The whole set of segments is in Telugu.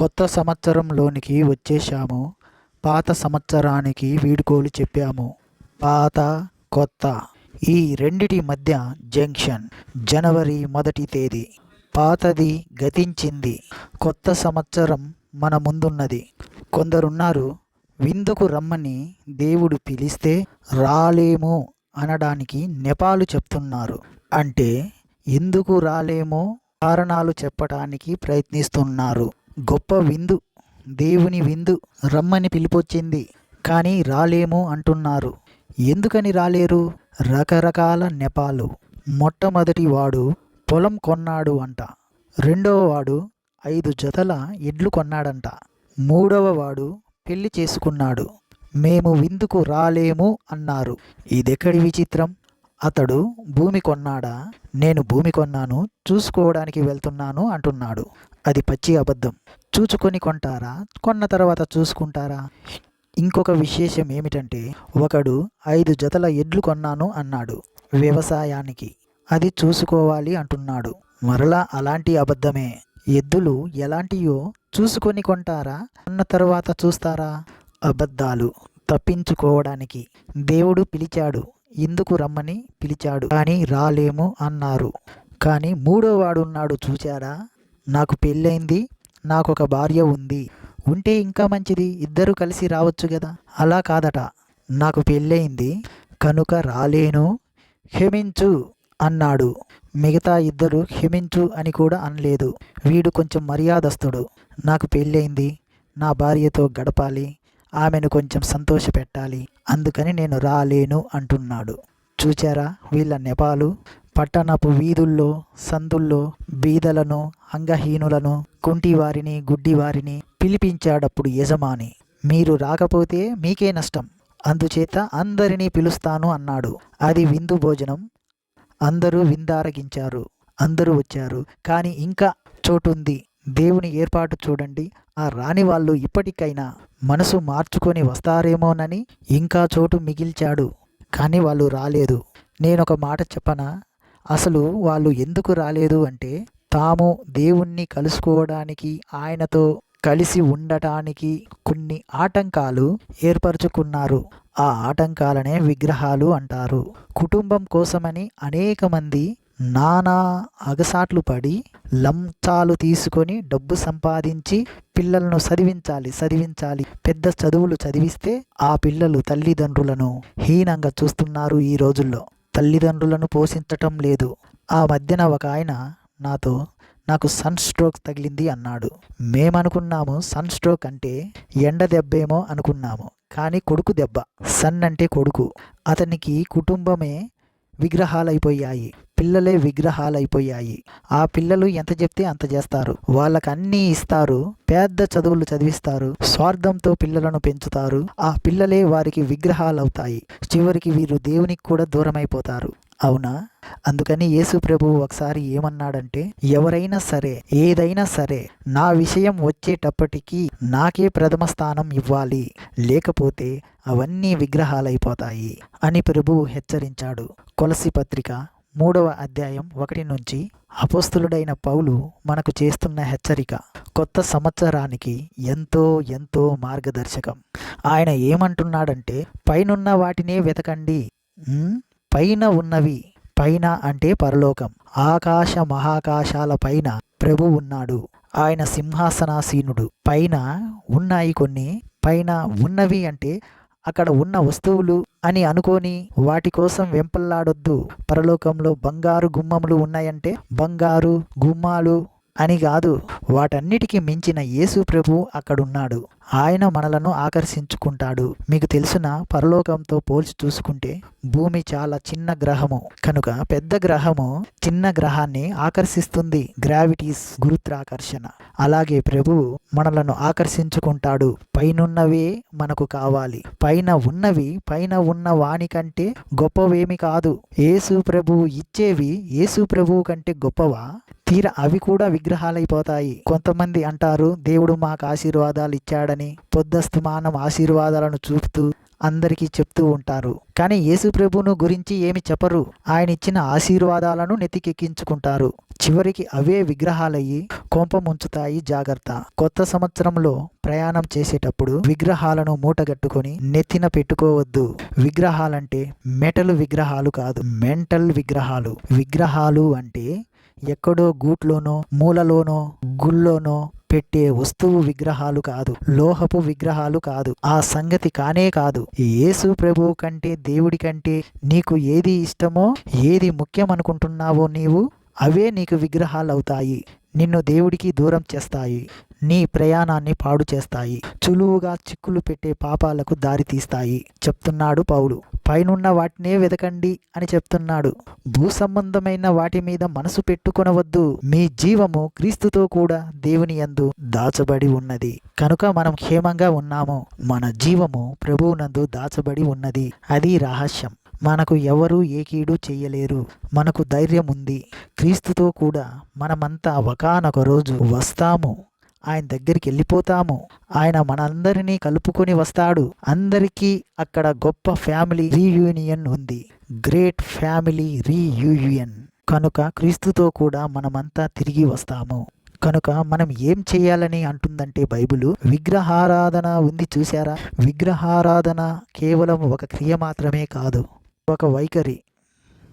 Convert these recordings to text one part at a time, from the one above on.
కొత్త సంవత్సరంలోనికి వచ్చేశాము. పాత సంవత్సరానికి వీడుకోలు చెప్పాము. పాత కొత్త. ఈ రెండిటి మధ్య జంక్షన్ జనవరి మొదటి తేదీ. పాతది గతించింది. కొత్త సంవత్సరం మన ముందున్నది. కొందరున్నారు విందుకు రమ్మని దేవుడు పిలిస్తే రాలేము అనడానికి నెపాలు చెప్తున్నారు. అంటే ఎందుకు రాలేమో కారణాలు చెప్పడానికి ప్రయత్నిస్తున్నారు. గొప్ప విందు దేవుని విందు రమ్మని పిలిపొచ్చింది. కానీ రాలేము అంటున్నారు. ఎందుకని రాలేరు? రకరకాల నెపాలు. మొట్టమొదటి వాడు పొలం కొన్నాడు అంట. రెండవ వాడు ఐదు జతల ఎడ్లు కొన్నాడంట. మూడవ వాడు పెళ్ళి చేసుకున్నాడు. మేము విందుకు రాలేము అన్నారు. ఇదెక్కడి విచిత్రం? అతడు భూమి కొన్నాడా? నేను భూమి కొన్నాను చూసుకోవడానికి వెళ్తున్నాను అంటున్నాడు. అది పచ్చి అబద్ధం. చూచుకొని కొంటారా? కొన్న తర్వాత చూసుకుంటారా? ఇంకొక విశేషం ఏమిటంటే ఒకడు ఐదు జతల ఎడ్లు కొన్నాను అన్నాడు వ్యవసాయానికి. అది చూసుకోవాలి అంటున్నాడు. మరలా అలాంటి అబద్ధమే. ఎద్దులు ఎలాంటియో చూసుకొని కొంటారా? అన్న తర్వాత చూస్తారా? అబద్ధాలు తప్పించుకోవడానికి. దేవుడు పిలిచాడు. ఇందుకు రమ్మని పిలిచాడు? కానీ రాలేము అన్నారు. కానీ మూడో వాడున్నాడు చూచారా? నాకు పెళ్ళైంది నాకు ఒక భార్య ఉంది. ఉంటే ఇంకా మంచిది. ఇద్దరు కలిసి రావచ్చు కదా అలా కాదట. నాకు పెళ్ళయింది. కనుక రాలేను. క్షమించు అన్నాడు. మిగతా ఇద్దరు క్షమించు అని కూడా అనలేదు. వీడు కొంచెం మర్యాదస్తుడు. నాకు పెళ్ళయింది. నా భార్యతో గడపాలి. ఆమెను కొంచెం సంతోష పెట్టాలి. అందుకని నేను రాలేను అంటున్నాడు. చూచారా వీళ్ళ నెపాలు? పట్టణపు వీధుల్లో సందుల్లో బీదలను అంగహీనులను కుంటివారిని గుడ్డివారిని పిలిపించాడప్పుడు యజమాని మీరు రాకపోతే మీకే నష్టం. అందుచేత అందరినీ పిలుస్తాను అన్నాడు. అది విందు భోజనం. అందరూ విందారగించారు. అందరూ వచ్చారు. కానీ ఇంకా చోటుంది. దేవుని ఏర్పాటు చూడండి. ఆ రాని వాళ్ళు ఇప్పటికైనా మనసు మార్చుకొని వస్తారేమోనని ఇంకా చోటు మిగిల్చాడు. కానీ వాళ్ళు రాలేదు. నేను ఒక మాట చెప్పనా? అసలు వాళ్ళు ఎందుకు రాలేదు అంటే తాము దేవుణ్ణి కలుసుకోవడానికి ఆయనతో కలిసి ఉండటానికి కొన్ని ఆటంకాలు ఏర్పరచుకున్నారు. ఆ ఆటంకాలనే విగ్రహాలు అంటారు. కుటుంబం కోసమని అనేక మంది నానా అగసాట్లు పడి లంచాలు తీసుకొని డబ్బు సంపాదించి పిల్లలను చదివించాలి చదివించాలి. పెద్ద చదువులు చదివిస్తే ఆ పిల్లలు తల్లిదండ్రులను హీనంగా చూస్తున్నారు ఈ రోజుల్లో. తల్లిదండ్రులను పోషించటం లేదు. ఆ మధ్యన ఒక ఆయన నాతో నాకు సన్ స్ట్రోక్ తగిలింది అన్నాడు. మేమనుకున్నాము సన్ స్ట్రోక్ అంటే ఎండ దెబ్బేమో అనుకున్నాము కానీ కొడుకు దెబ్బ. సన్ అంటే కొడుకు. అతనికి కుటుంబమే విగ్రహాలైపోయాయి. పిల్లలే విగ్రహాలైపోయాయి. ఆ పిల్లలు ఎంత చెప్తే అంత చేస్తారు. వాళ్ళకి అన్నీ ఇస్తారు. పెద్ద చదువులు చదివిస్తారు. స్వార్థంతో పిల్లలను పెంచుతారు. ఆ పిల్లలే వారికి విగ్రహాలు అవుతాయి చివరికి వీరు దేవునికి కూడా దూరమైపోతారు. అవునా? అందుకని యేసు ప్రభు ఒకసారి ఏమన్నాడంటే ఎవరైనా సరే ఏదైనా సరే నా విషయం వచ్చేటప్పటికీ నాకే ప్రథమ స్థానం ఇవ్వాలి. లేకపోతే అవన్నీ విగ్రహాలైపోతాయి అని ప్రభువు హెచ్చరించాడు. కొలసి పత్రిక మూడవ అధ్యాయం ఒకటి నుంచి అపోస్తులుడైన పౌలు మనకు చేస్తున్న హెచ్చరిక కొత్త సంవత్సరానికి ఎంతో ఎంతో మార్గదర్శకం. ఆయన ఏమంటున్నాడంటే పైనున్న వాటినే వెతకండి. పైన ఉన్నవి పైన అంటే పరలోకం. ఆకాశ మహాకాశాల పైన ప్రభు ఉన్నాడు. ఆయన సింహాసనాసీనుడు. పైన ఉన్నాయి కొన్ని పైన ఉన్నవి అంటే అక్కడ ఉన్న వస్తువులు అని అనుకోని వాటి కోసం వెంపల్లాడొద్దు. పరలోకంలో బంగారు గుమ్మములు ఉన్నాయంటే బంగారు గుమ్మాలు అని కాదు. వాటన్నిటికీ మించిన యేసు ప్రభు అక్కడున్నాడు. ఆయన మనలను ఆకర్షించుకుంటాడు. మీకు తెలిసిన పరలోకంతో పోల్చి చూసుకుంటే భూమి చాలా చిన్న గ్రహము. కనుక పెద్ద గ్రహము చిన్న గ్రహాన్ని ఆకర్షిస్తుంది. గ్రావిటీస్ గురుత్వాకర్షణ. అలాగే ప్రభువు మనలను ఆకర్షించుకుంటాడు. పైనున్నవే మనకు కావాలి. పైన ఉన్నవి పైన ఉన్న వాణి కంటే గొప్పవేమి కాదు. యేసు ప్రభువు ఇచ్చేవి యేసు ప్రభువు కంటే గొప్పవా? తీర అవి కూడా విగ్రహాలైపోతాయి. కొంతమంది అంటారు దేవుడు మాకు ఆశీర్వాదాలు ఇచ్చాడని. పొద్దస్తమానం ఆశీర్వాదాలను చూపుతూ అందరికీ చెప్తూ ఉంటారు. కానీ యేసుప్రభును గురించి ఏమి చెప్పరు. ఆయన ఇచ్చిన ఆశీర్వాదాలను నెతికెక్కించుకుంటారు చివరికి అవే విగ్రహాలయ్యి కొంప ముంచుతాయి జాగ్రత్త. కొత్త సంవత్సరంలో ప్రయాణం చేసేటప్పుడు విగ్రహాలను మూటగట్టుకొని నెత్తిన పెట్టుకోవద్దు. విగ్రహాలంటే మెటల్ విగ్రహాలు కాదు మెంటల్ విగ్రహాలు. విగ్రహాలు అంటే ఎక్కడో గూట్లోనో మూలలోనో గుళ్ళోనో పెట్టే వస్తువు విగ్రహాలు కాదు లోహపు విగ్రహాలు కాదు ఆ సంగతి కానే కాదు. యేసు ప్రభువు కంటే దేవుడి కంటే నీకు ఏది ఇష్టమో ఏది ముఖ్యం అనుకుంటున్నావో నీవు అవే నీకు విగ్రహాలు అవుతాయి నిన్ను దేవుడికి దూరం చేస్తాయి. నీ ప్రయాణాన్ని పాడు చేస్తాయి. చులువుగా చిక్కులు పెట్టే పాపాలకు దారి తీస్తాయి. చెప్తున్నాడు పౌలు. పైనున్న వాటినే వెదకండి అని చెప్తున్నాడు. భూ సంబంధమైన వాటి మీద మనసు పెట్టుకొనవద్దు. మీ జీవము క్రీస్తుతో కూడా దేవుని యందు దాచబడి ఉన్నది. కనుక మనం క్షేమంగా ఉన్నాము. మన జీవము ప్రభువునందు దాచబడి ఉన్నది. అది రహస్యం. మనకు ఎవరూ ఏ కీడు చెయ్యలేరు మనకు ధైర్యం ఉంది. క్రీస్తుతో కూడా మనమంతా ఒకనొక రోజు వస్తాము. ఆయన దగ్గరికి వెళ్ళిపోతాము. ఆయన మనందరినీ కలుపుకొని వస్తాడు. అందరికీ అక్కడ గొప్ప ఫ్యామిలీ రీయూనియన్ ఉంది. Great family reunion. కనుక క్రీస్తుతో కూడా మనమంతా తిరిగి వస్తాము. కనుక మనం ఏం చేయాలని అంటుందంటే బైబిల్? విగ్రహారాధన ఉంది చూసారా విగ్రహారాధన కేవలం ఒక క్రియ మాత్రమే కాదు. ఒక వైఖరి.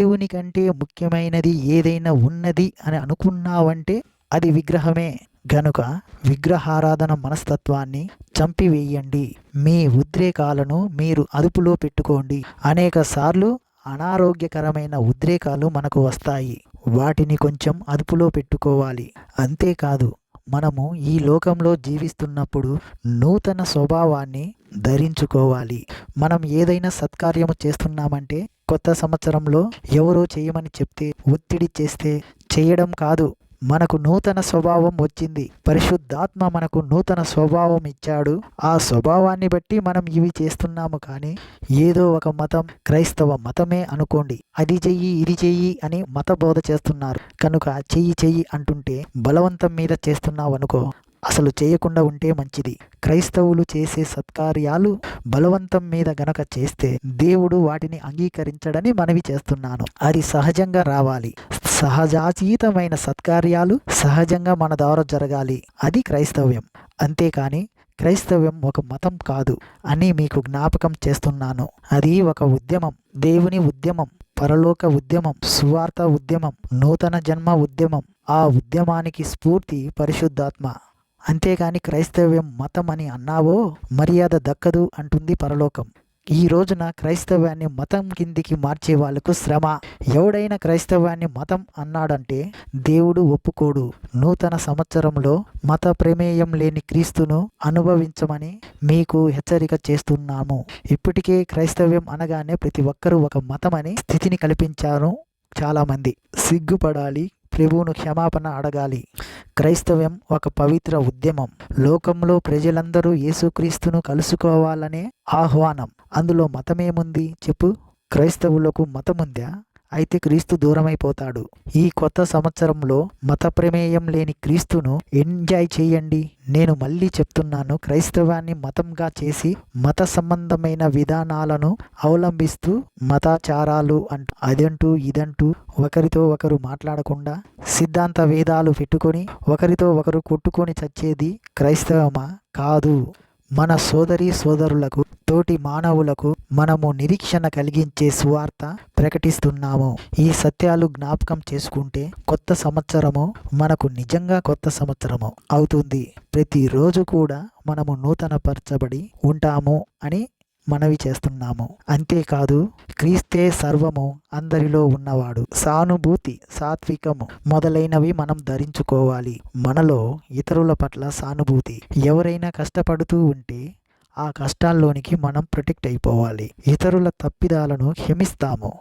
దేవుని కంటే ముఖ్యమైనది ఏదైనా ఉన్నది అని అనుకున్నావంటే అది విగ్రహమే. గనుక విగ్రహారాధన మనస్తత్వాన్ని చంపివేయండి. మీ ఉద్రేకాలను మీరు అదుపులో పెట్టుకోండి. అనేక సార్లు అనారోగ్యకరమైన ఉద్రేకాలు మనకు వస్తాయి. వాటిని కొంచెం అదుపులో పెట్టుకోవాలి. అంతేకాదు మనము ఈ లోకంలో జీవిస్తున్నప్పుడు నూతన స్వభావాన్ని ధరించుకోవాలి. మనం ఏదైనా సత్కార్యము చేస్తున్నామంటే కొత్త సంవత్సరంలో ఎవరో చేయమని చెప్తే ఒత్తిడి చేస్తే చేయడం కాదు. మనకు నూతన స్వభావం వచ్చింది. పరిశుద్ధాత్మ మనకు నూతన స్వభావం ఇచ్చాడు. ఆ స్వభావాన్ని బట్టి మనం ఇవి చేస్తున్నాము కానీ ఏదో ఒక మతం క్రైస్తవ మతమే అనుకోండి. అది చెయ్యి ఇది చెయ్యి అని మత బోధ చేస్తున్నారు. కనుక చెయ్యి చెయ్యి అంటుంటే బలవంతం మీద చేస్తున్నావు అనుకో అసలు చేయకుండా ఉంటే మంచిది. క్రైస్తవులు చేసే సత్కార్యాలు బలవంతం మీద గనక చేస్తే దేవుడు వాటిని అంగీకరించడని మనవి చేస్తున్నాను. అది సహజంగా రావాలి. సహజాతీతమైన సత్కార్యాలు సహజంగా మన ద్వారా జరగాలి. అది క్రైస్తవ్యం. అంతేకాని క్రైస్తవ్యం ఒక మతం కాదు అని మీకు జ్ఞాపకం చేస్తున్నాను. అది ఒక ఉద్యమం. దేవుని ఉద్యమం పరలోక ఉద్యమం సువార్త ఉద్యమం నూతన జన్మ ఉద్యమం. ఆ ఉద్యమానికి స్ఫూర్తి పరిశుద్ధాత్మ. అంతేగాని క్రైస్తవ్యం మతం అని అన్నావో మర్యాద దక్కదు అంటుంది పరలోకం. ఈ రోజున క్రైస్తవాన్ని మతం కిందికి మార్చే వాళ్ళకు శ్రమ. ఎవడైనా క్రైస్తవాన్ని మతం అన్నాడంటే దేవుడు ఒప్పుకోడు. నూతన సంవత్సరంలో మత ప్రమేయం లేని క్రీస్తును అనుభవించమని మీకు హెచ్చరిక చేస్తున్నాము. ఇప్పటికే క్రైస్తవ్యం అనగానే ప్రతి ఒక్కరూ ఒక మతమని స్థితిని కల్పించారు చాలామంది. సిగ్గుపడాలి ప్రభువును క్షమాపణ అడగాలి. క్రైస్తవ్యం ఒక పవిత్ర ఉద్యమం. లోకంలో ప్రజలందరూ యేసుక్రీస్తును కలుసుకోవాలనే ఆహ్వానం. అందులో మతమేముంది? చెప్పు. క్రైస్తవులకు మతముందా? అయితే క్రీస్తు దూరమైపోతాడు. ఈ కొత్త సంవత్సరంలో మత ప్రమేయం లేని క్రీస్తును ఎంజాయ్ చేయండి. నేను మళ్ళీ చెప్తున్నాను క్రైస్తవాన్ని మతంగా చేసి మత సంబంధమైన విధానాలను అవలంబిస్తూ మతాచారాలు అంటూ అదంటూ ఇదంటూ ఒకరితో ఒకరు మాట్లాడకుండా సిద్ధాంత వేదాలు పెట్టుకొని ఒకరితో ఒకరు కొట్టుకొని చచ్చేది క్రైస్తవమా? కాదు. మన సోదరి సోదరులకు తోటి మానవులకు మనము నిరీక్షణ కలిగించే సువార్త ప్రకటిస్తున్నాము. ఈ సత్యాలు జ్ఞాపకం చేసుకుంటే కొత్త సంవత్సరము మనకు నిజంగా కొత్త సంవత్సరము అవుతుంది. ప్రతిరోజు కూడా మనము నూతనపరచబడి ఉంటాము అని మనవి చేస్తున్నాము. అంతేకాదు క్రీస్తే సర్వము అందరిలో ఉన్నవాడు సానుభూతి సాత్వికము మొదలైనవి మనం ధరించుకోవాలి. మనలో ఇతరుల పట్ల సానుభూతి ఎవరైనా కష్టపడుతూ ఉంటే ఆ కష్టాల్లోనికి మనం ప్రొటెక్ట్ అయిపోవాలి. ఇతరుల తప్పిదాలను క్షమిస్తాము.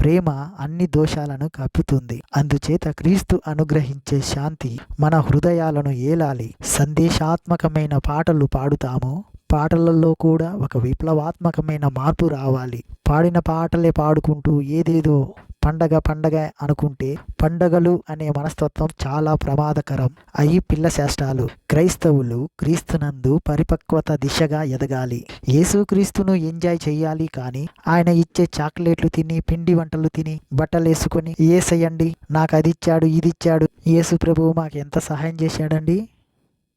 ప్రేమ అన్ని దోషాలను కప్పుతుంది. అందుచేత క్రీస్తు అనుగ్రహించే శాంతి మన హృదయాలను ఏలాలి. సందేశాత్మకమైన పాటలు పాడుతాము. పాటలలో కూడా ఒక విప్లవాత్మకమైన మార్పు రావాలి. పాడిన పాటలే పాడుకుంటూ ఏదేదో పండగ పండగ అనుకుంటే పండగలు అనే మనస్తత్వం చాలా ప్రమాదకరం. అయి పిల్ల శాస్త్రాలు క్రైస్తవులు క్రీస్తునందు పరిపక్వత దిశగా ఎదగాలి. యేసుక్రీస్తును ఎంజాయ్ చేయాలి కానీ ఆయన ఇచ్చే చాక్లెట్లు తిని పిండి వంటలు తిని బట్టలేసుకొని ఏసేయండి ఏసయ్యండి నాకు అది ఇచ్చాడు ఇది ఇచ్చాడు యేసు ప్రభువు మాకు ఎంత సహాయం చేశాడండి?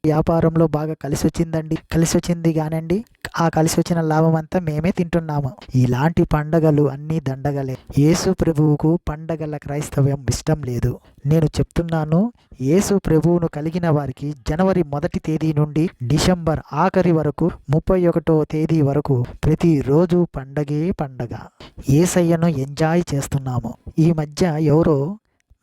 వ్యాపారంలో బాగా కలిసి వచ్చిందండి కలిసి వచ్చింది కానండి ఆ కలిసి వచ్చిన లాభం అంతా మేమే తింటున్నాము. ఇలాంటి పండగలు అన్నీ దండగలే. యేసు ప్రభువుకు పండగల క్రైస్తవ్యం ఇష్టం లేదు. నేను చెప్తున్నాను యేసు ప్రభువును కలిగిన వారికి జనవరి మొదటి తేదీ నుండి డిసెంబర్ ఆఖరి వరకు ముప్పై ఒకటో తేదీ వరకు ప్రతిరోజు పండగే పండగ. ఏసయ్యను ఎంజాయ్ చేస్తున్నాము. ఈ మధ్య ఎవరో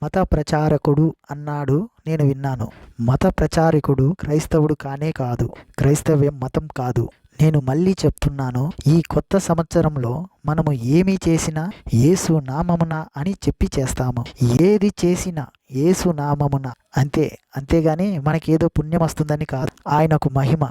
మత ప్రచారకుడు అన్నాడు. నేను విన్నాను. మత ప్రచారకుడు క్రైస్తవుడు కానే కాదు. క్రైస్తవ్యం మతం కాదు. నేను మళ్ళీ చెప్తున్నాను. ఈ కొత్త సంవత్సరంలో మనము ఏమి చేసినా యేసు నామమున అని చెప్పి చేస్తాము. ఏది చేసినా యేసు నామమున. అంతే. అంతేగాని మనకేదో పుణ్యం వస్తుందని కాదు. ఆయనకు మహిమ.